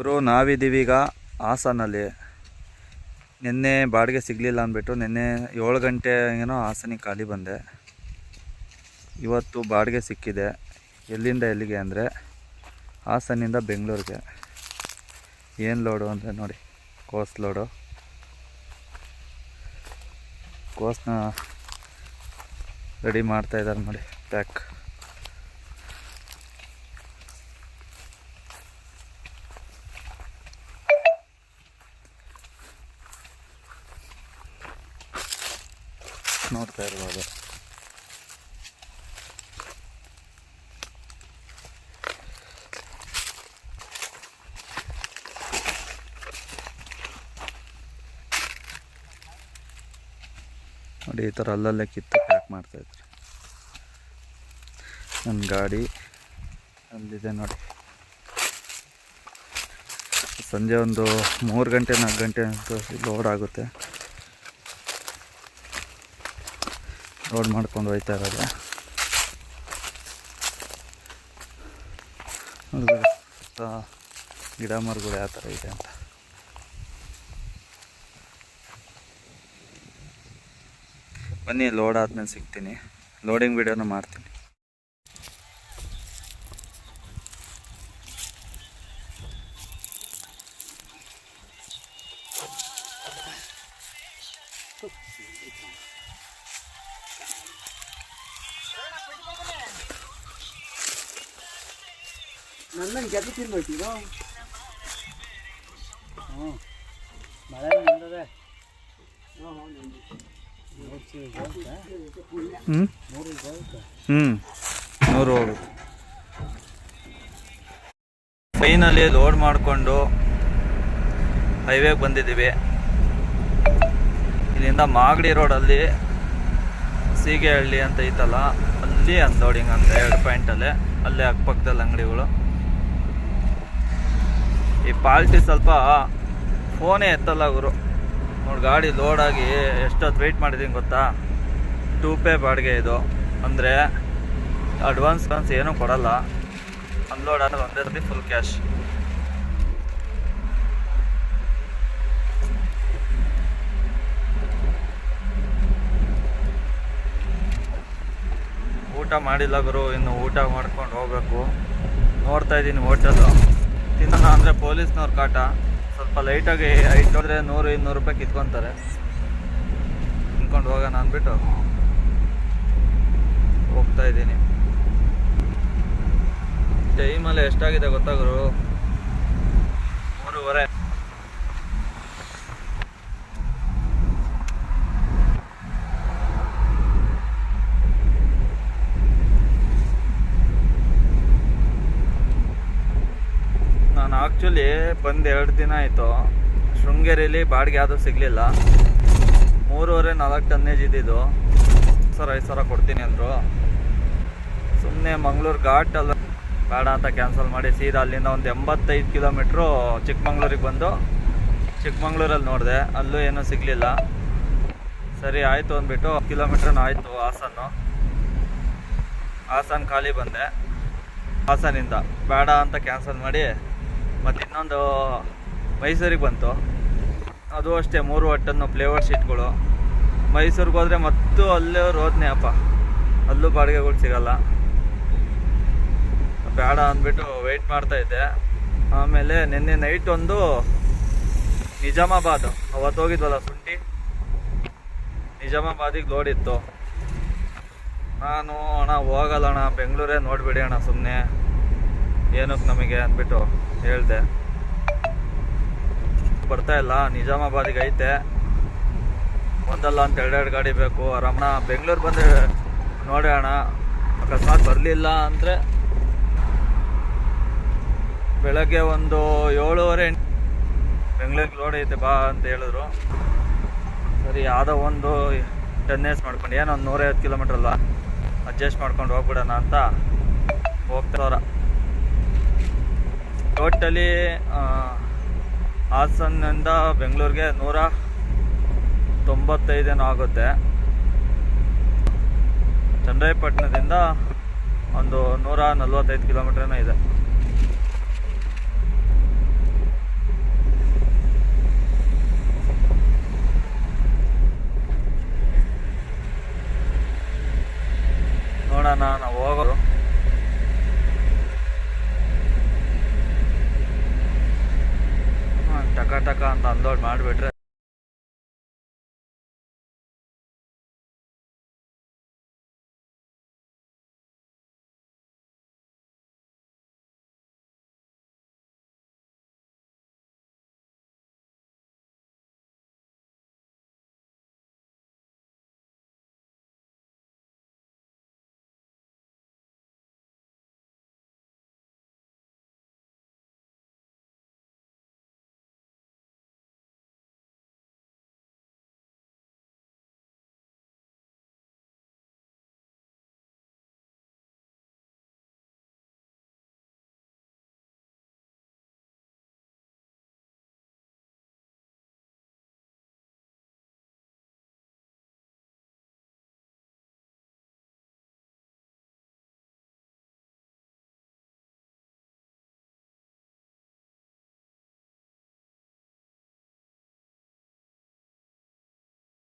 ಗುರು ನಾವಿದ್ದೀವಿ ಈಗ ಹಾಸನಲ್ಲಿ. ನಿನ್ನೆ ಬಾಡಿಗೆ ಸಿಗಲಿಲ್ಲ ಅಂದ್ಬಿಟ್ಟು ನಿನ್ನೆ ಏಳು ಗಂಟೆ ಏನೋ ಹಾಸನಿಗೆ ಖಾಲಿ ಬಂದೆ. ಇವತ್ತು ಬಾಡಿಗೆ ಸಿಕ್ಕಿದೆ. ಎಲ್ಲಿಂದ ಎಲ್ಲಿಗೆ ಅಂದರೆ ಹಾಸನಿಂದ ಬೆಂಗಳೂರಿಗೆ. ಏನು ಲೋಡು ಅಂದರೆ ನೋಡಿ ಕೋಸ್ ಲೋಡು. ಕೋಸ್ನ ರೆಡಿ ಮಾಡ್ತಾ ಇದ್ದಾರೆ ನೋಡಿ, ಪ್ಯಾಕ್. ನೋಡ್ತಾ ಇರ್ಬೋದು. ನೋಡಿ, ಈ ಥರ ಅಲ್ಲಲ್ಲೇ ಕಿತ್ತು ಪ್ಯಾಕ್ ಮಾಡ್ತಾಯಿದ್ರು ನನ್ನ ಗಾಡಿ ಅಲ್ಲಿದೆ ನೋಡಿ. ಸಂಜೆ ಒಂದು ಮೂರು ಗಂಟೆ ನಾಲ್ಕು ಗಂಟೆ ಅಂತ ಲೋಡ್ ಆಗುತ್ತೆ. ಲೋಡ್ ಮಾಡ್ಕೊಂಡು ಹೋಯ್ತಾ ಇರೋದು. ಸುತ್ತ ಗಿಡ ಮರಗಳು ಯಾವ ಥರ ಇದೆ ಅಂತ. ಬನ್ನಿ, ಲೋಡ್ ಆದ್ಮೇಲೆ ಸಿಗ್ತೀನಿ. ಲೋಡಿಂಗ್ ವಿಡಿಯೋನ ಮಾಡ್ತೀನಿ. ನನ್ನ ಗೆದ್ದು ಹ್ಞೂ. ನೂರು ಲೋಡ್ ಮಾಡಿಕೊಂಡು ಹೈವೇಗೆ ಬಂದಿದ್ದೀವಿ. ಇಲ್ಲಿಂದ ಮಾಗಡಿ ರೋಡಲ್ಲಿ ಸೀಗೆಹಳ್ಳಿ ಅಂತ ಐತಲ್ಲ, ಅಲ್ಲಿ ಅನ್ಲೋಡಿಂಗ್ ಅಂತ ಎರಡು ಪಾಯಿಂಟಲ್ಲೇ, ಅಲ್ಲೇ ಅಕ್ಕಪಕ್ಕದಲ್ಲಿ ಅಂಗಡಿಗಳು. ಈ ಪಾಲ್ಟಿ ಸ್ವಲ್ಪ ಫೋನೇ ಎತ್ತಲ್ಲ ಗುರು. ನೋಡಿ ಗಾಡಿ ಲೋಡ್ ಆಗಿ ಎಷ್ಟೊತ್ತು ವೆಯ್ಟ್ ಮಾಡಿದ್ದೀನಿ ಗೊತ್ತಾ? ಟೂ ಪೇ ಬಾಡಿಗೆ ಇದು. ಅಂದರೆ ಅಡ್ವಾನ್ಸ್ ಅಡ್ವಾನ್ಸ್ ಏನೂ ಕೊಡಲ್ಲ. ಅನ್ಲೋಡ್ ಆದರೆ ಒಂದೇ ಸತಿ ಫುಲ್ ಕ್ಯಾಶ್ ಊಟ ಮಾಡಿಲ್ಲ ಗುರು, ಇನ್ನು ಊಟ ಮಾಡ್ಕೊಂಡು ಹೋಗ್ಬೇಕು. ನೋಡ್ತಾ ಇದ್ದೀನಿ ಹೋಟೆಲು ತಿನ್ನೋಣ ಅಂದರೆ ಪೊಲೀಸ್ನವ್ರ ಕಾಟ. ಸ್ವಲ್ಪ ಲೈಟಾಗಿ ಐಟ್ ಹೋದರೆ ನೂರು, ಇನ್ನೂರು ರೂಪಾಯಿ ಕಿತ್ಕೊತಾರೆ. ತಿನ್ಕೊಂಡು ಹೋಗೋಣ ಅಂದ್ಬಿಟ್ಟು ಹೋಗ್ತಾ ಇದ್ದೀನಿ. ಟೈಮಲ್ಲಿ ಎಷ್ಟಾಗಿದೆ ಗೊತ್ತಾಗರು ಮೂರುವರೆ ನಾನು ಆ್ಯಕ್ಚುಲಿ ಬಂದು ಎರಡು ದಿನ ಆಯಿತು. ಶೃಂಗೇರಿಲಿ ಬಾಡಿಗೆ ಯಾವುದೂ ಸಿಗಲಿಲ್ಲ. ಮೂರುವರೆ, ನಾಲ್ಕು ಟನ್ನೇಜ್ ಇದ್ದಿದ್ದು. ಸರ್, ಐದು ಸಾವಿರ ಕೊಡ್ತೀನಿ ಅಂದರು. ಸುಮ್ಮನೆ ಮಂಗ್ಳೂರು ಘಾಟ್ ಅಲ್ಲ ಬೇಡ ಅಂತ ಕ್ಯಾನ್ಸಲ್ ಮಾಡಿ ಸೀದಾ ಅಲ್ಲಿಂದ ಒಂದು ಎಂಬತ್ತೈದು ಕಿಲೋಮೀಟ್ರು ಚಿಕ್ಕಮಂಗ್ಳೂರಿಗೆ ಬಂದು ಚಿಕ್ಕಮಂಗ್ಳೂರಲ್ಲಿ ನೋಡಿದೆ. ಅಲ್ಲೂ ಏನೂ ಸಿಗಲಿಲ್ಲ. ಸರಿ, ಆಯಿತು ಅಂದ್ಬಿಟ್ಟು ಕಿಲೋಮೀಟ್ರನ್ನ ಆಯಿತು ಹಾಸನ್ನು. ಹಾಸನ ಖಾಲಿ ಬಂದೆ. ಹಾಸನಿಂದ. ಬೇಡ ಅಂತ ಕ್ಯಾನ್ಸಲ್ ಮಾಡಿ ಮತ್ತು ಇನ್ನೊಂದು ಮೈಸೂರಿಗೆ ಬಂತು. ಅದು ಅಷ್ಟೇ, ಮೂರು ಒಟ್ಟನ್ನು ಫ್ಲೇವರ್ ಶೀಟ್ಗಳು. ಮೈಸೂರಿಗೆ ಹೋದರೆ ಮತ್ತು ಅಲ್ಲೇ ಹೋದ್ನೆ ಅಪ್ಪ. ಅಲ್ಲೂ ಬಾಡಿಗೆಗಳು ಸಿಗಲ್ಲ. ಬೇಡ ಅಂದ್ಬಿಟ್ಟು ವೆಯ್ಟ್ ಮಾಡ್ತಾ ಇದ್ದೆ. ಆಮೇಲೆ ನಿನ್ನೆ ನೈಟ್ ಒಂದು ನಿಜಾಮಾಬಾದ್, ಅವತ್ತು ಹೋಗಿದ್ವಲ್ಲ ಸುಂಟಿ? ನಿಜಾಮಾಬಾದಿಗೆ ಲೋಡ್ ಇತ್ತು. ನಾನು, ಅಣ್ಣ, ಹೋಗಲ್ಲ ಅಣ್ಣ, ಬೆಂಗಳೂರೇ ನೋಡಿಬಿಡಿ ಅಣ್ಣ ಸುಮ್ಮನೆ ಏನಕ್ಕೆ ನಮಗೆ ಅಂದ್ಬಿಟ್ಟು ಹೇಳಿದೆ. ಬರ್ತಾ ಇಲ್ಲ, ನಿಜಾಮಾಬಾದಿಗೆ ಐತೆ. ಒಂದಲ್ಲ ಅಂತ ಎರಡೆರಡು ಗಾಡಿ ಬೇಕು. ಆರಾಮಣ ಬೆಂಗಳೂರು ಬಂದು ನೋಡೋಣ ಅಕಸ್ಮಾತ್ ಬರಲಿಲ್ಲ ಅಂದರೆ ಬೆಳಗ್ಗೆ ಒಂದು ಏಳುವರೆ ಎಂಟು ಬೆಂಗಳೂರಿಗೆ ಲೋಡ್ ಐತೆ ಬಾ ಅಂತ ಹೇಳಿದ್ರು. ಸರಿ ಯಾವುದೋ ಒಂದು ಟೆನ್ ಡೇಸ್ ಮಾಡ್ಕೊಂಡು. ಏನೋ ಒಂದು ನೂರೈವತ್ತು ಕಿಲೋಮೀಟ್ರಲ್ಲ ಅಡ್ಜಸ್ಟ್ ಮಾಡ್ಕೊಂಡು ಹೋಗ್ಬಿಡೋಣ ಅಂತ ಹೋಗ್ತಾರ ಟೋಟಲಿ ಹಾಸನಿಂದ ಬೆಂಗಳೂರಿಗೆ ನೂರ ತೊಂಬತ್ತೈದೇನೋ ಆಗುತ್ತೆ. ಚಂದ್ರಾಯಪಟ್ಟಣದಿಂದ ಒಂದು ನೂರ ನಲ್ವತ್ತೈದು ಕಿಲೋಮೀಟ್ರೇನೋ ಇದೆ. ನೋಡೋಣ, ನಾವು ಹೋಗೋರು ಟಕ ಅಂತ ಅಂದೋಡ್ ಮಾಡಿಬಿಟ್ರೆ